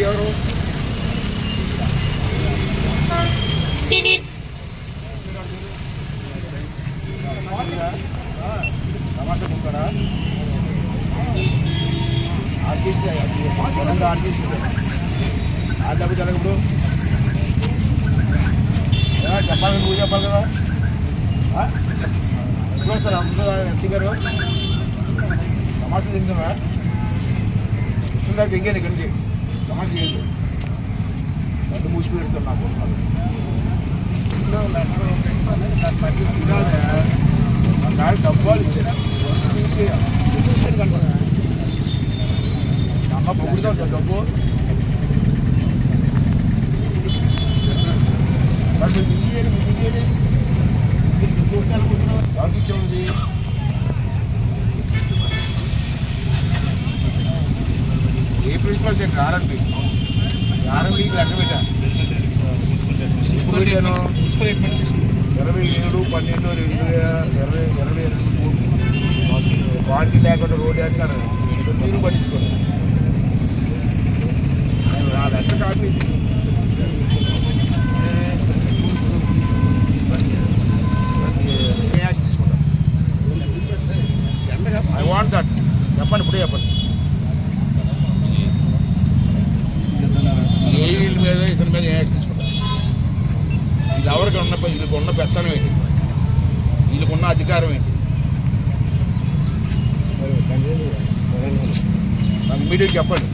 ఎవరు టమాటా ముక్కరా RTC RTC ఆడకు జరగప్పుడు చెప్పాలి నువ్వు చెప్పాలి కదా ఆ? ఎప్పుడు తమాషా తింటున్నారా? ఇస్తుందా దిగాను ఇక్కడి నుంచి తమాషా చేయదు రెండు మూసి పెడుతున్నా నాకు. నాకు డబ్బాలు ఇచ్చారు. అమ్మ పొగుడుతా డబ్బు. మరి మీరు ఇయ్యండి, సెక్రటరీ ఆర్ఎంపీ ఆర్ఎంపీకి లెక్క పెట్టా ఇప్పుడు పెట్టాను ఇరవై ఏడు పన్నెండు రెండు ఇరవై ఇరవై ఎనిమిది క్వాలిటీ లేకుండా రోడ్డు వేస్తారు మీరు పట్టించుకోండి నా లెక్క కాపీ. I want that. చెప్పండి ఇప్పుడే చెప్పండి ఏ వీళ్ళ దాని మీద ఏ యాక్షన్ తీసుకుంటారు. ఇది ఎవరికి ఉన్న వీళ్ళకి ఉన్న పెత్తనం ఏంటి? వీళ్ళకి ఉన్న అధికారం ఏంటి? నాకు చెప్పండి.